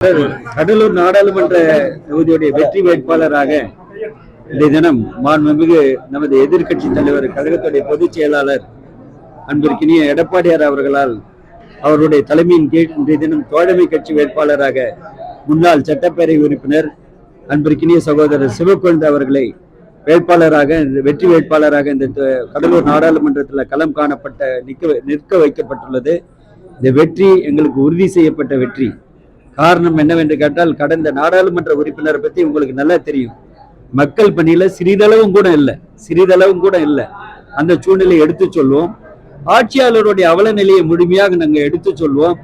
கடலூர் நாடாளுமன்ற தொகுதியுடைய வெற்றி வேட்பாளராக இந்த தினம் மாண்புமிகு நமது எதிர்க்கட்சி தலைவர் கழகத்துடைய பொதுச் செயலாளர் அன்பிற்கினிய எடப்பாடியார் அவர்களால் அவருடைய தலைமையின் கீழ் இன்றைய தினம் தோழமை கட்சி வேட்பாளராக முன்னாள் சட்டப்பேரவை உறுப்பினர் அன்பிற்கினிய சகோதரர் சிவக்கொழுந்து அவர்களை வேட்பாளராக இந்த வெற்றி வேட்பாளராக இந்த கடலூர் நாடாளுமன்றத்தில் களம் காணப்பட்ட நிற்க நிற்க வைக்கப்பட்டுள்ளது. இந்த வெற்றி எங்களுக்கு உறுதி செய்யப்பட்ட வெற்றி. காரணம் என்னவென்று கேட்டால் கடந்த நாடாளுமன்ற உறுப்பினரை பத்தி உங்களுக்கு நல்லா தெரியும். மக்கள் பணியில சிறிதளவும் கூட இல்லை. சிறிதளவும் கூட இல்லை. அந்த சூழ்நிலையை எடுத்து சொல்வோம். ஆட்சியாளருடைய அவல நிலையை முழுமையாக நாங்கள் எடுத்து சொல்வோம்.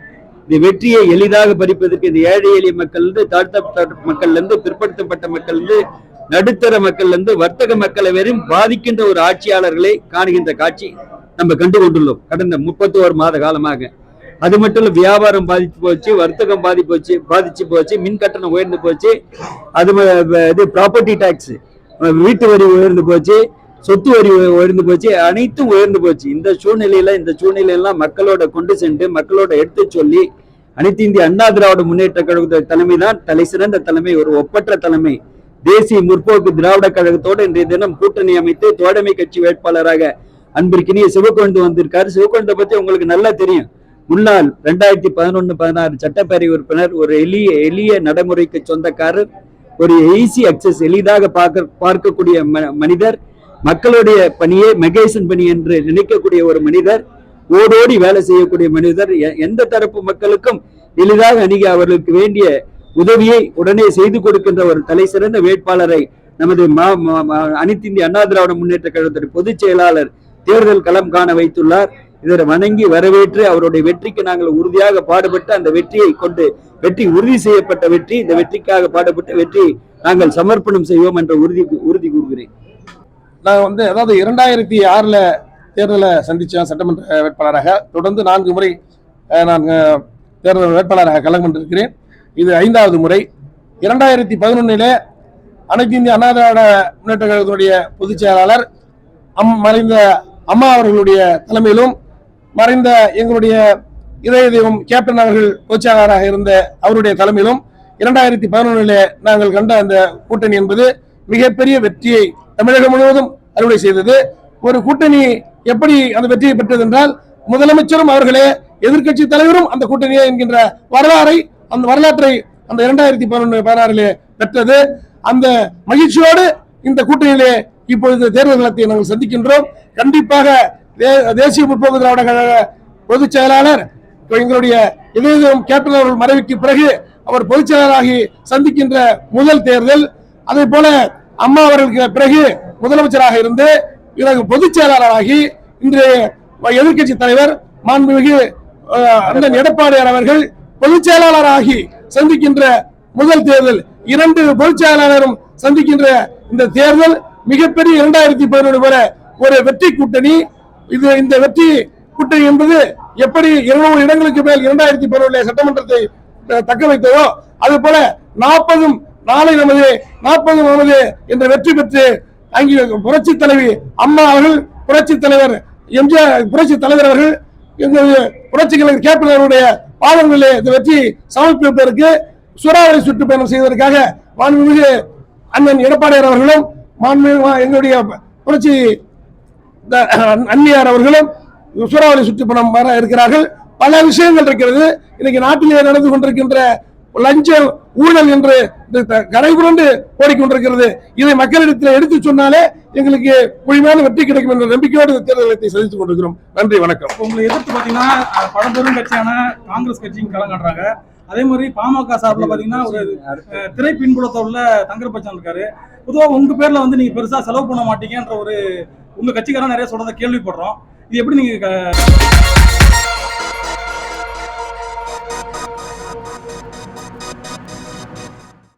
இந்த வெற்றியை எளிதாக பறிப்பதற்கு இந்த ஏழை எளிய மக்கள் இருந்து தாழ்த்தப்பட்ட மக்கள்ல இருந்து பிற்படுத்தப்பட்ட மக்கள்லேருந்து நடுத்தர மக்கள்லேருந்து வர்த்தக மக்களை வரையும் பாதிக்கின்ற ஒரு ஆட்சியாளர்களை காணுகின்ற காட்சி நம்ம கண்டு கொண்டுள்ளோம். கடந்த முப்பத்தோரு மாத காலமாக. அது மட்டும் இல்ல வியாபாரம் பாதிச்சு போச்சு வர்த்தகம் பாதிப்பு போச்சு பாதிச்சு போச்சு மின் கட்டணம் உயர்ந்து போச்சு. அது இது ப்ராப்பர்ட்டி டேக்ஸ் வீட்டு வரி உயர்ந்து போச்சு சொத்து வரி உயர்ந்து போச்சு அனைத்தும் உயர்ந்து போச்சு. இந்த சூழ்நிலையில இந்த சூழ்நிலையெல்லாம் மக்களோட கொண்டு சென்று மக்களோட எடுத்து சொல்லி அனைத்து இந்திய அண்ணா திராவிட முன்னேற்ற கழகத்தோட தலைமை தான் தலை சிறந்த தலைமை ஒரு ஒப்பற்ற தலைமை. தேசிய முற்போக்கு திராவிட கழகத்தோடு இன்றைய தினம் கூட்டணி அமைத்து தோழமை கட்சி வேட்பாளராக அன்பிற்கினிய சிவக்கொண்டு வந்திருக்காரு. சிவக்கொண்டை பத்தி உங்களுக்கு நல்லா தெரியும். முன்னாள் ரெண்டாயிரத்தி பதினொன்னு பதினாறு சட்டப்பேரவை உறுப்பினர் ஒரு எளிய எளிய நடைமுறைக்கு சொந்தக்காரர் ஒரு ஈஸி அக்சஸ் எளிதாக பார்க்க பார்க்கக்கூடிய மனிதர் மக்களுடைய பணியே மெகேசன் பணி என்று நினைக்கக்கூடிய ஒரு மனிதர் ஓடோடி வேலை செய்யக்கூடிய மனிதர் எ- எந்த தரப்பு மக்களுக்கும் எளிதாக அணுகி அவர்களுக்கு வேண்டிய உதவியை உடனே செய்து கொடுக்கின்ற ஒரு தலை சிறந்த வேட்பாளரை நமது மா- மா- அனைத்து இந்திய அண்ணா திராவிட முன்னேற்ற கழகத்தின் பொதுச் செயலாளர் தேர்தல் களம் காண வைத்துள்ளார். இதை வணங்கி வரவேற்று அவருடைய வெற்றிக்கு நாங்கள் உறுதியாக பாடுபட்டு அந்த வெற்றியை கொண்டு வெற்றி உறுதி செய்யப்பட்ட வெற்றி இந்த வெற்றிக்காக பாடுபட்ட வெற்றி நாங்கள் சமர்ப்பணம் செய்வோம் என்ற உறுதி உறுதி கூறுகிறேன். நான் வந்து அதாவது இரண்டாயிரத்தி ஆறில் தேர்தலை சந்தித்தேன் சட்டமன்ற வேட்பாளராக. தொடர்ந்து நான்கு முறை நான் தேர்தல் வேட்பாளராக கலந்து கொண்டிருக்கிறேன். இது ஐந்தாவது முறை. இரண்டாயிரத்தி பதினொன்னிலே அனைத்து இந்திய அண்ணா திராவிட முன்னேற்ற கழகத்தினுடைய பொதுச் செயலாளர் அம் மறைந்த அம்மா அவர்களுடைய தலைமையிலும் மறைந்த எங்களுடைய இதய தெய்வம் கேப்டன் அவர்கள் கோச்சாளராக இருந்த அவருடைய தலைமையிலும் இரண்டாயிரத்தி பதினொன்றிலே நாங்கள் கண்ட அந்த கூட்டணி என்பது மிகப்பெரிய வெற்றியை தமிழகம் முழுவதும் அறுவடை செய்தது. ஒரு கூட்டணி எப்படி அந்த வெற்றியை பெற்றது என்றால் முதலமைச்சரும் அவர்களே எதிர்க்கட்சி தலைவரும் அந்த கூட்டணியே என்கின்ற வரலாறை அந்த வரலாற்றை அந்த இரண்டாயிரத்தி பதினொன்று பதினாறிலே பெற்றது. அந்த மகிழ்ச்சியோடு இந்த கூட்டணியிலே இப்பொழுது தேர்தல் களத்தை நாங்கள் சந்திக்கின்றோம். கண்டிப்பாக தேசிய முற்போக்கு திராவிட கழக பொதுச் செயலாளர் எங்களுடைய இதயம் கேப்டன் அவர்கள் மறைவுக்கு பிறகு அவர் பொதுச் செயலராகி சந்திக்கின்ற முதல் தேர்தல். அதே போல அம்மா அவர்களுக்கு பிறகு முதலமைச்சராக இருந்து பிறகு பொதுச் செயலாளராகி இன்றைய எதிர்க்கட்சி தலைவர் மாண்புமிகு அண்ணன் எடப்பாடியார் அவர்கள் பொதுச் செயலாளராகி சந்திக்கின்ற முதல் தேர்தல். இரண்டு பொதுச் செயலாளரும் சந்திக்கின்ற இந்த தேர்தல் மிகப்பெரிய இரண்டாயிரத்தி பதினொன்று வரை ஒரு வெற்றி கூட்டணி இது இந்த வெற்றி கூட்டணி என்பது எப்படி இருநூறு இடங்களுக்கு மேல் இரண்டாயிரத்தி பதினொன்றில் சட்டமன்றத்தை தக்க வைத்ததோ அது போல நாற்பதும் நாளை நமது நாற்பது நமது என்ற வெற்றி பெற்று அங்கே புரட்சி தலைவி அம்மா அவர்கள் புரட்சி தலைவர் எம்ஜிஆர் புரட்சி தலைவர் அவர்கள் எங்களது புரட்சி கலைஞர் கேப்டன் அவருடைய பாதங்களிலே இந்த வெற்றி சமர்ப்பிப்பதற்கு சுறாவளி சுற்றுப்பயணம் செய்வதற்காக மாண்புமிகு அண்ணன் எடப்பாடியார் அவர்களும் மாண்பு எங்களுடைய புரட்சி அன்னியார் அவர்களும் சூறாவளி சுற்றுப்பயணம் வர இருக்கிறார்கள். பல விஷயங்கள் இருக்கிறது. இன்னைக்கு நாட்டிலே நடந்து கொண்டிருக்கின்ற லஞ்சம் ஊழல் என்று இந்த கரை புரண்டு ஓடிக்கொண்டிருக்கிறது. இதை மக்களிடத்தில் எடுத்து சொன்னாலே எங்களுக்கு முழுமையான வெற்றி கிடைக்கும் என்ற நம்பிக்கையோடு இந்த தேர்தலை சந்தித்துக் கொண்டிருக்கிறோம். நன்றி வணக்கம். உங்களை எதிர்த்து பாத்தீங்கன்னா பழம்பெரும் கட்சியான காங்கிரஸ் கட்சியும் கலங்காடுறாங்க அதே மாதிரி பாமக சார்பில் பாத்தீங்கன்னா ஒரு திரை பின்புலத்தை உள்ள தங்கர்பச்சான் இருக்காரு. பொதுவாக உங்க பேர்ல வந்து நீங்க பெருசா செலவு பண்ண மாட்டீங்கன்ற ஒரு உங்க கட்சிக்காரன் நிறைய சொல்றத கேள்விப்படுறோம். இது எப்படி நீங்க க-